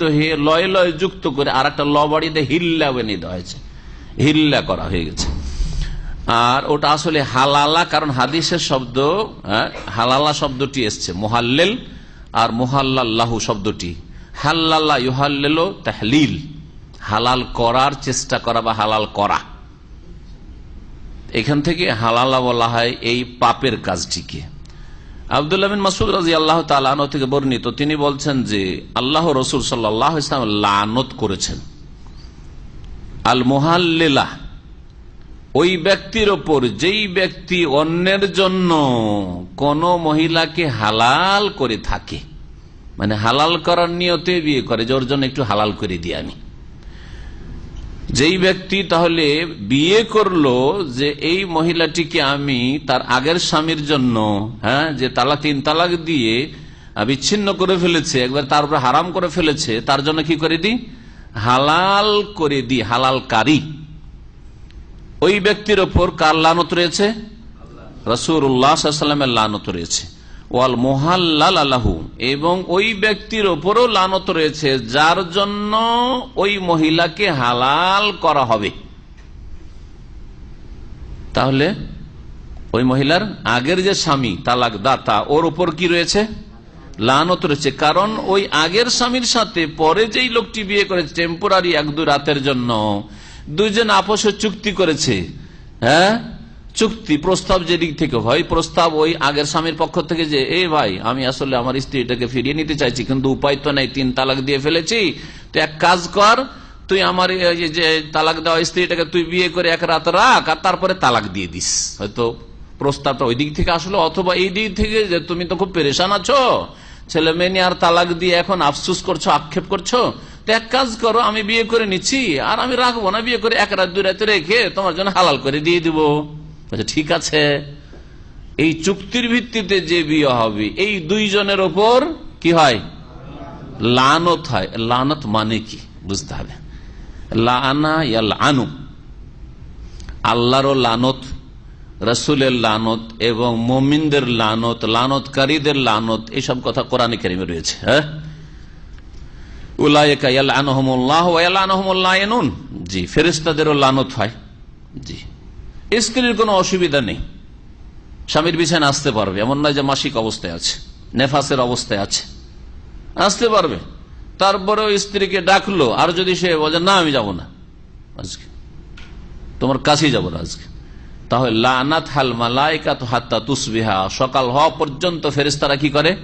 তো হে লয় লয় যুক্ত করে আর একটা ল বাড়িতে হিল্লা বেনে হয়েছে। হিল্লা করা হয়ে গেছে। আর ওটা আসলে হালালা কারণ হাদিসের শব্দ হ্যাঁ, হালালা শব্দটি এসছে। মোহাল্লেল আর মোহাল্লাহু শব্দটি। হাল্লাল্লাহ ইউহাল্লেল তাহলিল। হালাল করার চেষ্টা করা বা হালাল করা। এখান থেকে হালালা বলা হয় এই পাপের কাজটিকে। আবদুল্লাহ বিন মাসুদ রাজি আল্লাহ তালানো থেকে বর্ণিত, তিনি বলছেন যে আল্লাহ রসুল সাল্লাহ ইসলাম লানত করেছেন। আল মোহাল্লেলা, ওই ব্যক্তির ওপর যেই ব্যক্তি অন্যের জন্য কোন মহিলাকে হালাল করে থাকে মানে হালাল করার নিয়তে বিয়ে করে, যে ওর জন্য একটু হালাল করে দিই আমি। যেই ব্যক্তি তাহলে বিয়ে করল যে এই মহিলাটিকে আমি তার আগের স্বামীর জন্য হ্যাঁ যে তালা তিন তালাক দিয়ে বিচ্ছিন্ন করে ফেলেছে, একবার তার উপরে হারাম করে ফেলেছে, তার জন্য কি করে দি হালাল করে দি হালাল কারি ওই ব্যক্তির ওপর কার লানত রয়েছে? রসুরামের লানত রয়েছে। ওয়াল মোহাল্লাল আল্লাহু এবং ওই ব্যক্তির ওপরও লানত রয়েছে, যার জন্য ওই মহিলাকে হালাল করা হবে। তাহলে ওই মহিলার আগের যে স্বামী, তালাক দাতা ওর ওপর কি রয়েছে? লানত রয়েছে। কারণ ওই আগের স্বামীর সাথে পরে যেই লোকটি বিয়ে করেছে টেম্পোরারি এক দু রাতের জন্য, দুইজন আপসে চুক্তি করেছে। হ্যাঁ? চুক্তি, প্রস্তাব যেদিক থেকে হয়, প্রস্তাব ওই আগের স্বামীর পক্ষ থেকে যে, এ ভাই, আমি আসলে আমার স্ত্রীটাকে ফিরিয়ে নিতে চাইছি, কিন্তু উপায় তো নাই, তিন তালাক দিয়ে ফেলেছি। তো এক কাজ কর, তুই আমার যে তালাক দেওয়া স্ত্রীটাকে তুই বিয়ে করে এক রাত রাখ, আর তারপরে তালাক দিয়ে দিস। হয়তো প্রস্তাবটা ওই দিক থেকে আসলো, অথবা এই দিক থেকে যে, তুমি তো খুব পেরেশান আছো, ছেলে মেয়ে আর তালাক দিয়ে এখন আফসুস করছ, আক্ষেপ করছ। তো এক কাজ করো, আমি বিয়ে করে নিচ্ছি, আর আমি রাখব না, বিয়ে করে এক রাত, দুই রাতে রেখে তোমার জন্য হালাল করে দিয়ে দিব। ঠিক আছে। এই চুক্তির ভিত্তিতে যে বিয়ে হবে, এই দুইজনের ওপর কি হয়? লানত হয়। লানত মানে কি? বুঝতে হবে। লানা আনু। আল্লাহরও লানত, রসুলের লানত এবং মমিনদের লানত, লানতকারীদের লানত এইসব কথা কোরআনে কেরিমে রয়েছে হ্যাঁ? জি ফেরিস্তাদেরও লানত হয়। জি। স্ত্রীর কোনো অসুবিধা নেই। স্বামীর বিছানে আসতে পারবে। এমন নয় যে মাসিক অবস্থায় আছে, নেফাসের অবস্থায় আছে। আসতে পারবে। তারপরেও স্ত্রীকে ডাকলো, আর যদি সে বলে, না, আমি যাব না। আজকে। তোমার কাছেই যাব না আজকে। তাহলে লানাত হাল মালাইকাত হাত্তা তুসবিহা। সকাল হওয়া পর্যন্ত ফেরেস্তারা কি করে?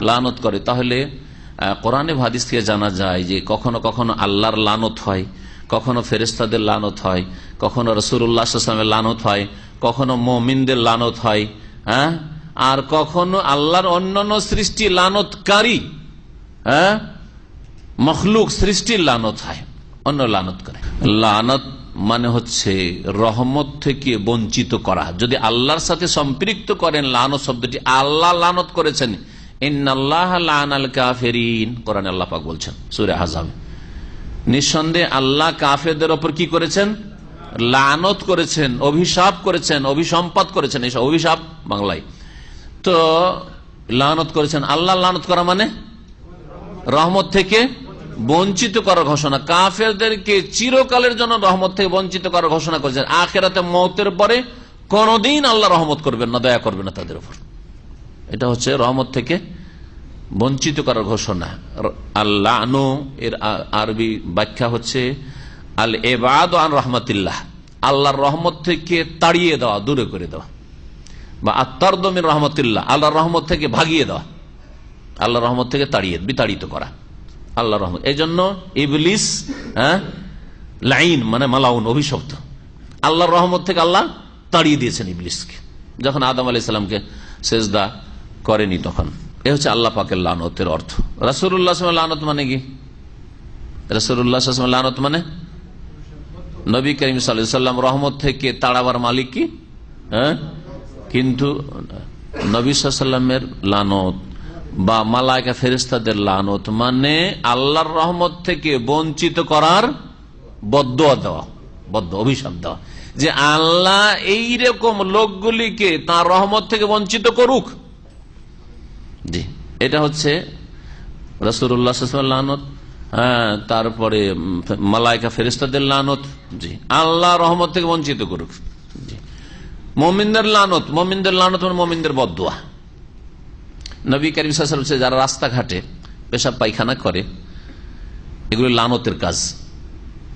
লানত করে। তাহলে কোরআনে ভাদিস থেকে জানা যায় যে কখনো কখনো আল্লাহর লানত হয়, কখনো ফেরেস্তাদের লানত হয় কখনো রসুল্লাহামের লানত হয়, কখনো মমিনদের লানত হয় হ্যাঁ? আর কখনো আল্লাহর অন্যান্য সৃষ্টি লানতকারী হ্যাঁ? মখলুক সৃষ্টির লানত হয়, অন্য লানত করে। লানত মানে হচ্ছে রহমত থেকে বঞ্চিত করা। যদি আল্লাহর সাথে সম্পৃক্ত করেন লানত শব্দটি, আল্লাহ লানত করেছেন। আল্লাহ পাক বলছেন, সুরে হাজাবে নিঃসন্দেহে আল্লাহ কাফেরদের ওপর কি করেছেন? লানত করেছেন, অভিশাপ করেছেন অভিসম্পাদ করেছেন এইসব অভিশাপ বাংলায়। তো লানত করেছেন, আল্লাহ লানত করা মানে? রহমত থেকে বঞ্চিত করার ঘোষণা। কাফেরদেরকে চিরকালের জন্য রহমত থেকে বঞ্চিত করার ঘোষণা করেছেন। আখেরাতে মতের পরে কোনদিন আল্লাহ রহমত করবেন না, দয়া করবেন না তাদের উপর। এটা হচ্ছে রহমত থেকে বঞ্চিত করার ঘোষণা। আল্লাহ এর আরবি ব্যাখ্যা হচ্ছে আল এবাদ আন রহমতিল্লাহ। আল্লাহর রহমত থেকে তাড়িয়ে দেওয়া, দূরে করে দেওয়া। বা আত্মারদমির রহমতুল্লাহ, আল্লাহর রহমত থেকে ভাগিয়ে দেওয়া। আল্লাহ রহমত থেকে তাড়িয়ে, বিতাড়িত করা। আল্লাহ রহমত এই জন্য ইবলিস হ্যাঁ লাইন মানে মালাউন, অভিশপ্ত। আল্লাহর রহমত থেকে আল্লাহ তাড়িয়ে দিয়েছেন ইবলিসকে। যখন আদম আলি সাল্লামকে সেজদা করেনি তখন। এ হচ্ছে আল্লাহ পাকের লানতের অর্থ। রাসুল্লাহ লানত মানে কি? রাসুল্লাহ লানত মানে নবী করিম সাল্লাম রহমত থেকে তাড়াবার মালিক কি? হ্যাঁ? কিন্তু নবী সাল্লামের লানত বা মালায়কা ফেরিস্তাদের লানত মানে আল্লাহর রহমত থেকে বঞ্চিত করার বদ্ধ দেওয়া বদ্ধ অভিশাপ দেওয়া। যে আল্লাহ এইরকম লোকগুলিকে তার রহমত থেকে বঞ্চিত করুক। জি, এটা হচ্ছে রসুল্লাহ লানত। তারপরে উম, মালাইকা ফেরিস্তাদের লানত। জি। আল্লাহ রহমত থেকে বঞ্চিত করুক। মমিনদের লানত মমিনদের লানত মানে মমিনদের বদুয়া নবী করিম আলাইহি যারা রাস্তাঘাটে পেশাব পায়খানা করে এগুলো লানতের কাজ।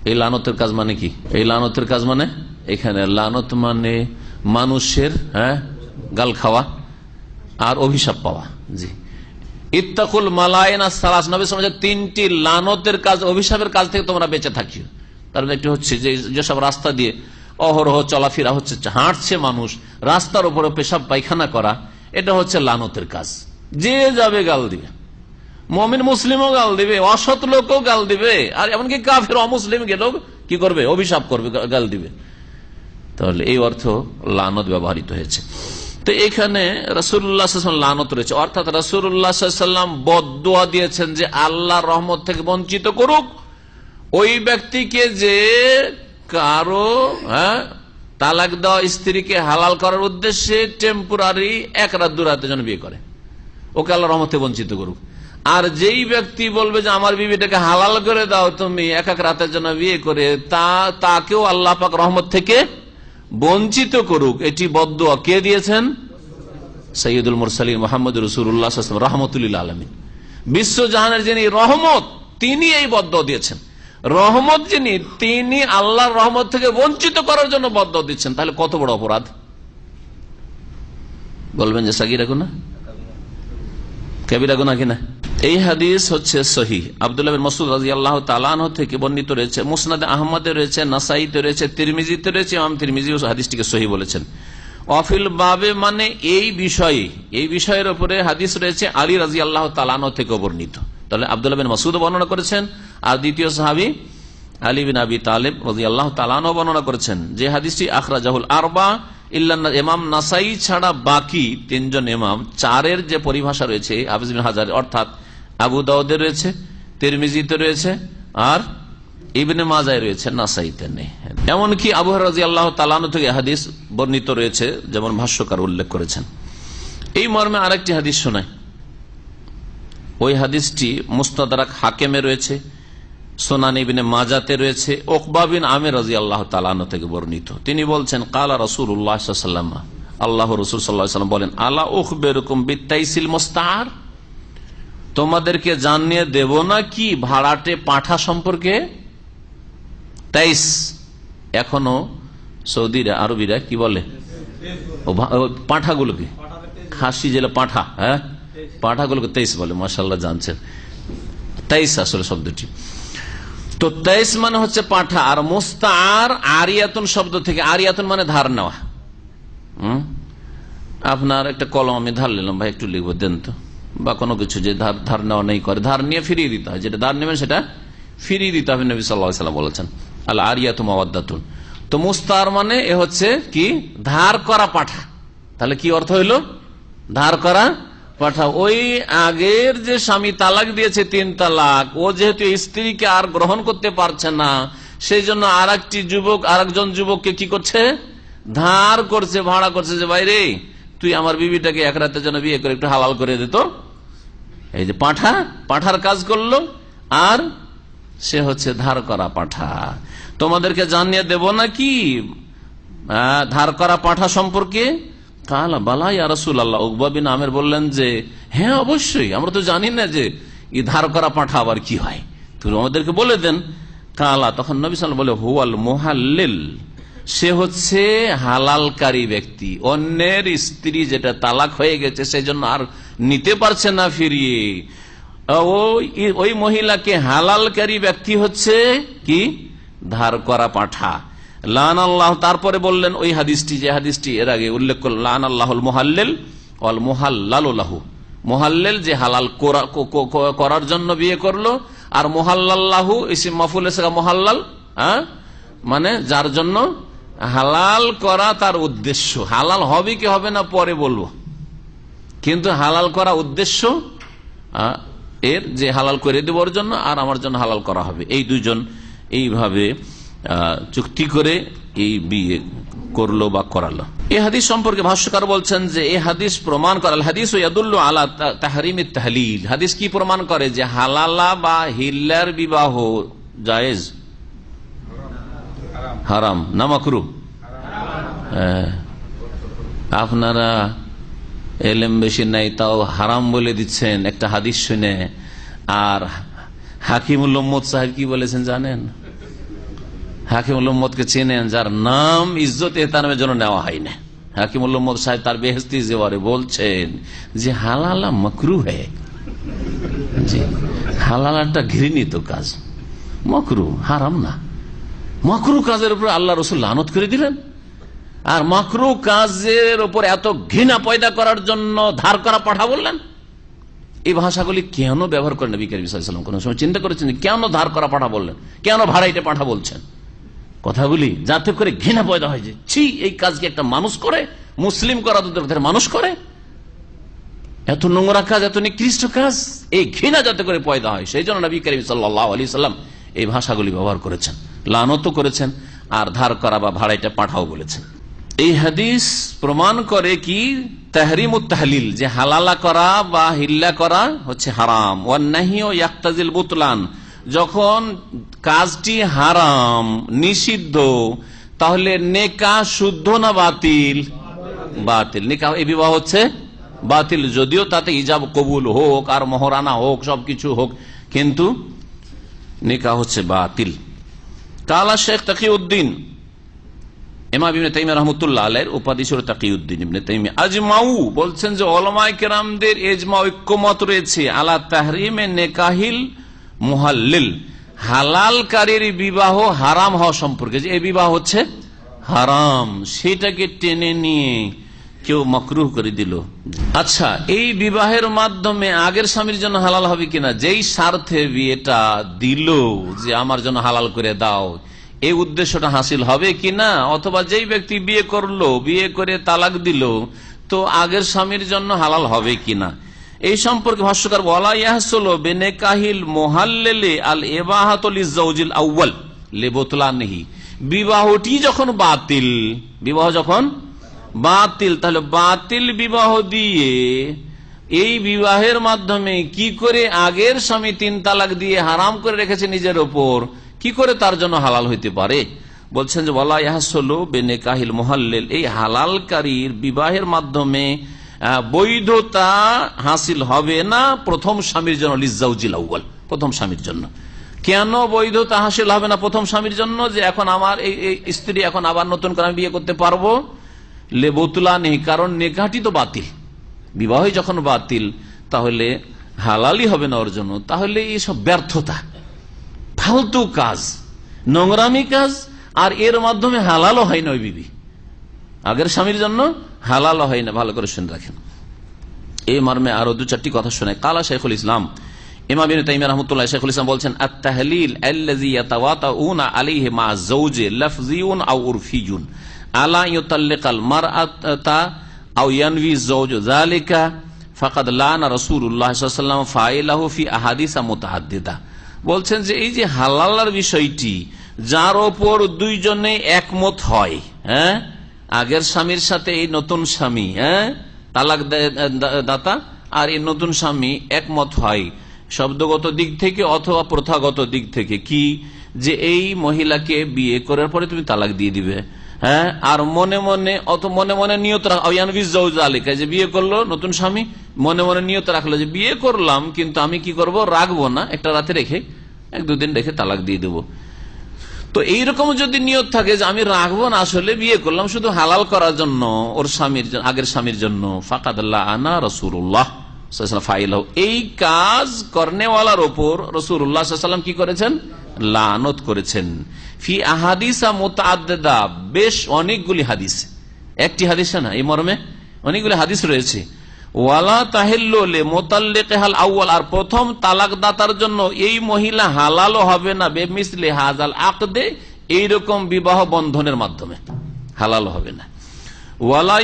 এই লানতের কাজ মানে কি? এই লানতের কাজ মানে এখানে লানত মানে মানুষের হ্যাঁ গাল খাওয়া আর অভিশাপ পাওয়া। জি। ইত্তাকুল মালায়না সালাস নবী সমাজের তিনটি লানতের কাজ, অভিশাপের কাজ থেকে তোমরা বেঁচে থাকিও। তার মধ্যে একটি হচ্ছে যে, যেসব রাস্তা দিয়ে অহরহ চলাফেরা হচ্ছে, হাঁটছে মানুষ, রাস্তার উপরে পেশাব পায়খানা করা, এটা হচ্ছে লানতের কাজ। যে যাবে গাল দিবে। মমিন মুসলিমও গাল দিবে, অসৎ লোকও গাল দিবে, আর এমনকি কাফের অমুসলিম গেলেও কি করবে? অভিশাপ করবে, গাল দিবে। তাহলে এই অর্থ লানত ব্যবহৃত হয়েছে। তো এখানে রসুল্লাহ লানত রয়েছে। অর্থাৎ রসুল্লাহাম বদুয়া দিয়েছেন যে আল্লাহ রহমত থেকে বঞ্চিত করুক। ওই ব্যক্তিকে যে কারও হ্যাঁ তালাক দেওয়া স্ত্রীকে হালাল করার উদ্দেশ্যে টেম্পোরারি এক রাত, দু রাতের জন্য বিয়ে করে। ওকে আল্লাহ রহমতে বঞ্চিত করুক। আর যেই ব্যক্তি বলবে যে আমার বিবিটাকে হালাল করে দাও তুমি, এক এক রাতের জন্য বিয়ে করে, তা, তাকেও আল্লাহ পাক রহমত থেকে বঞ্চিত করুক, এটি বদ্ধ কে দিয়েছেন? সৈয়দুল মুরসালিম মোহাম্মদ রসুল্লাহ রহমতুল্লাহ আলমিন। বিশ্বজাহানের যিনি রহমত, তিনি এই বদ্ধ দিয়েছেন। রহমত যিনি, তিনি আল্লাহর রহমত থেকে বঞ্চিত করার জন্য বদ্ধ দিচ্ছেন। তাহলে কত বড় অপরাধ? বলবেন যে সাকিরা গুনা কবিরা গুনা কিনা এই হাদিস হচ্ছে সহি আবদুল্লাহ মসুদ রাজি আল্লাহ তালান থেকে বর্ণিত রয়েছে, মুসনাদ আহমদে রয়েছে, নাসাইতে রয়েছে, তিরমিজিতে রয়েছে, ইমাম তিরমিজি হাদিসটিকে সহি বলেছেন। অফিল বাবে মানে এই বিষয়ে, এই বিষয়ের উপরে হাদিস রয়েছে আলী রাজি আল্লাহ তালানো থেকে বর্ণিত। তাহলে আবদুল্লাহ বিন মাসুদ বর্ণনা করেছেন, আর দ্বিতীয় সাহাবি আলী বিন আবি তালেব রাজি আল্লাহ তালানো বর্ণনা করেছেন যে হাদিসটি আখরা জাহুল আরবা ইল্লা এমাম নাসাই ছাড়া বাকি তিনজন এমাম চারের যে পরিভাষা রয়েছে, হাফিজ বিন হাজার, অর্থাৎ আবু দাউদের রয়েছে, তিরমিজিতে রয়েছে, আর ইবনে মাজায় রয়েছে, নাসাইতে নেই। এমনকি আবু রাজি আল্লাহ তালানো থেকে হাদিস বর্ণিত রয়েছে, যেমন ভাষ্যকার উল্লেখ করেছেন। এই মর্মে আরেকটি হাদিস শোনায় ওই হাদিসটি মুস্তাদারাক হাকেমে রয়েছে, সোনান ইবিনে মাজাতে রয়েছে ওকবাবিন আমের রাজি আল্লাহ তালানো থেকে বর্ণিত। তিনি বলছেন, কালা রসুল উল্লাহাম আল্লাহ রসুল সাল্লাহ বলেন আল্লাহ উখ বেরকম বিত্তাইসিল মোস্তার তোমাদেরকে জানিয়ে দেব না কি ভাড়াটে পাঠা সম্পর্কে? তেইশ। এখনও সৌদিরা আরবিরা কি বলে? পাঠাগুলোকে? খাসি জেলা পাঠা হ্যাঁ? পাঠাগুলোকে তেইশ বলে মাসাল্লাহ জানছেন তেইশ আসলে শব্দটি। তো তেইশ মানে হচ্ছে পাঠা, আর মোস্তার আরিয়াতুন শব্দ থেকে, আরিয়াতুন মানে ধার নেওয়া। আপনার একটা কলম আমি ধার নিলাম, ভাই, একটু লিখব, দেন তো। বা কোনো কিছু যে ধার ধার নেওয়া নেই করে, ধার নিয়ে ফিরিয়ে দিতে হয়। যেটা ধার নেবেন সেটা ফিরিয়ে দিতে হবে, নবী সাল্লাম বলেছেন। আল্লাহ আরিয়াতুম আওয়াদ্দাতুন তো মুস্তার মানে এ হচ্ছে কি? ধার করা পাঠা। তাহলে কি অর্থ হইল? ধার করা পাঠা। ওই আগের যে স্বামী তালাক দিয়েছে তিন তালাক, ও যেহেতু স্ত্রীকে আর গ্রহণ করতে পারছে না, সেই জন্য আর যুবক আর একজন যুবককে কি করছে? ধার করছে, ভাড়া করছে যে বাইরে তুই আমার বিবিটাকে এক রাতের জন্য বিয়ে করে একটু হালাল করে দিত এই যে পাঠা, পাঠার কাজ করল, আর সে হচ্ছে ধার করা পাঠা। তোমাদেরকে জানিয়ে দেব নাকি ধার করা পাঠা সম্পর্কে? কালা বালাই রসুল আল্লাহ উকবাবিন আমের বললেন যে হ্যাঁ অবশ্যই, আমরা তো জানি না যে ই ধার করা পাঠা আবার কি হয়। তুমি আমাদেরকে বলে দেন। কালা, তখন নবী সাল বলে, হুয়াল মোহাল্লিল। সে হচ্ছে হালালকারী ব্যক্তি। অন্যের স্ত্রী যেটা তালাক হয়ে গেছে সেই জন্য আর নিতে পারছে না ফিরিয়ে। ওই মহিলাকে হালালকারী ব্যক্তি হচ্ছে কি? ধার করা পাঠা। লান আল্লাহ তারপরে বললেন ওই হাদিসটি, যে হাদিসটি এর আগে উল্লেখ করল লান আল্লাহ মোহাল্লেল অল মোহাল্লাহু মোহাল্লেল যে হালাল করার জন্য বিয়ে করল, আর মোহাল্লাহু ইসিম মাফুল মোহাল্লাল হ্যাঁ? মানে যার জন্য হালাল করা তার উদ্দেশ্য। হালাল হবে কি হবে না পরে বলব। কিন্তু হালাল করা উদ্দেশ্য এর যে হালাল করে দেওয়ার জন্য আর আমার জন্য হালাল করা হবে। এই দুজন এইভাবে চুক্তি করে এই বিয়ে করল বা করালো। এই হাদিস সম্পর্কে ভাষ্যকার বলছেন যে এই হাদিস প্রমাণ করে, আল হাদিস ইয়াদুল্লু আলা তাহরিম তাহলিল। হাদিস কি প্রমাণ করে? যে হালালা বা হিল্লার বিবাহ জায়েজ। হারাম না মাকরু হ্যাঁ। আপনারা এলেম বেশি নাই, তাও হারাম বলে দিচ্ছেন একটা হাদিস শুনে। আর হাকিমুল উম্মদ সাহেব কি বলেছেন জানেন? হাকিমুল উম্মদকে চেনেন, যার নাম ইজ্জত এহতানামের জন্য নেওয়া হয় না হাকিমুল উম্মদ সাহেব তার বেহস্তি জেবারে বলছেন যে, হালালা মকরু হে। হালালাটা ঘৃণিত কাজ। মকরু হারাম না। মকরু কাজের উপর আল্লাহ রসুল লানত করে দিলেন। আর মকরু কাজের উপর এত ঘৃণা পয়দা করার জন্য ধার করা পাঠা বললেন। এই ভাষাগুলি কেন ব্যবহার করেন নবী করিম সাল্লাম কোন সময় চিন্তা করেছেন কেন ধার করা পাঠা বললেন? কেন ভাড়াইটে পাঠা বলছেন? কথাগুলি যাতে করে ঘৃণা পয়দা হয় যে, ছি, এই কাজকে একটা মানুষ করে? মুসলিম করা দুধের মানুষ করে? এত নোংরা কাজ, এত নিকৃষ্ট কাজ, এই ঘৃণা যাতে করে পয়দা হয়। সেই জন্য নবী করিম সাল্লাহ আলি সাল্লাম এই ভাষাগুলি ব্যবহার করেছেন। লানত করেছেন, আর ধার করা বা ভাড়াইটা পাঠাও বলেছেন। এই হাদিস প্রমাণ করে কি? তাহরিম তাহলিল, যে হালালা করা বা হিল্লা করা হচ্ছে হারাম। ওয়ান্নাহি ও ইয়াক্তাজিল বুতলান। যখন কাজটি হারাম, নিষিদ্ধ, তাহলে নেকা শুদ্ধ না বাতিল? বাতিল। নিকা এই বিবাহ হচ্ছে বাতিল, যদিও তাতে ইজাব কবুল হোক, আর মহরানা হোক, সবকিছু হোক, কিন্তু নিকা হচ্ছে বাতিল। কালা শেখ তাকিউদ্দিন। এমা ছিল তাকিউদ্দিন আজমাউ বলছেন যে রয়েছে। আলা তাহরিমে নেকাহিল বিবাহ হারাম হওয়া সম্পর্কে যে এই বিবাহ হচ্ছে হারাম, সেটাকে টেনে নিয়ে কেউ মকরুহ করে দিল। আচ্ছা এই বিবাহের মাধ্যমে আগের স্বামীর জন্য হালাল হবে কিনা? যেই স্বার্থে বিয়েটা দিল যে আমার জন্য হালাল করে দাও, এই উদ্দেশ্যটা হাসিল হবে কিনা? অথবা যেই ব্যক্তি বিয়ে করল, বিয়ে করে তালাক দিল, তো আগের স্বামীর জন্য হালাল হবে কিনা? এই সম্পর্কে ভাষ্যকার বলা ইয়াহসল বেনে কাহিল মোহাল্লে আল এবাহাতল ইজাউজিল আউ্বাল লেবতলা নেহি বিবাহটি যখন বাতিল, বিবাহ যখন বাতিল, তাহলে বাতিল বিবাহ দিয়ে এই বিবাহের মাধ্যমে কি করে আগের স্বামী তিন তালাক দিয়ে হারাম করে রেখেছে নিজের ওপর, কি করে তার জন্য হালাল হইতে পারে? বলছেন যে বলা ইয়াহসল বেনে কাহিল মোহাল্লেল এই হালালকারীর বিবাহের মাধ্যমে বৈধতা হাসিল হবে না প্রথম স্বামীর জন্য লিজাউজিল আউ্বাল প্রথম স্বামীর জন্য। কেন বৈধতা হাসিল হবে না প্রথম স্বামীর জন্য? যে এখন আমার এই স্ত্রী এখন আবার নতুন করে আমি বিয়ে করতে পারব? লেবতুলা নেই, কারণ নেকাটি তো বাতিল। বিবাহই যখন বাতিল, তাহলে হালালই হবে না ওর জন্য তাহলে এইসব ব্যর্থতা। ফালতু কাজ, নোংরামি কাজ, আর এর মাধ্যমে হালালও হয় না ওই বিবি। আগের স্বামীর জন্য হালালও হয় না, ভালো করে শুনে রাখেন। এই মর্মে আরও দু চারটি কথা শুনে। কালা শেখুল ইসলাম, ইমাম ইবনে তাইমিয়া রাহমাতুল্লাহ শেখুল ইসলাম বলছেন মা যাওজি লাফযিয়ুন আও উরফিয়ুন আলা যালিকা ফাকাদ বলছেন যে এই যে হালালার বিষয়টি, যার ওপর দুইজনে একমত হয় হ্যাঁ? আগের স্বামীর সাথে এই নতুন স্বামী হ্যাঁ? তালাক দাতা আর এই নতুন স্বামী একমত হয়, শব্দগত দিক থেকে অথবা প্রথাগত দিক থেকে। কি? যে এই মহিলাকে বিয়ে করার পরে তুমি তালাক দিয়ে দিবে। হ্যাঁ? আর মনে মনে, অত মনে মনে নিয়ত আলিকা যে বিয়ে করল নতুন স্বামী, মনে মনে নিয়ত রাখল যে বিয়ে করলাম, কিন্তু আমি কি করব? রাখব না, একটা রাতে রেখে এক দুদিন রেখে তালাক দিয়ে দেবো। তো এইরকম যদি নিয়ত থাকে যে আমি রাখব না, আসলে বিয়ে করলাম, শুধু হালাল করার জন্য, ওর স্বামীর আগের স্বামীর জন্য। ফাকাদুল্লাহ আনা রসুল্লাহ ফাইল এই কাজ করনেওয়ালার ওপর রসুল্লাহাম কি করেছেন? লানত করেছেন। ফি আহাদিসা বেশ অনেকগুলি হাদিস। একটি হাদিসে না, এই মর্মে অনেকগুলি হাদিস রয়েছে। ওয়ালা আর প্রথম জন্য এই মহিলা হবে না এইরকম বিবাহ বন্ধনের মাধ্যমে। হালাল হবে না। ওয়ালা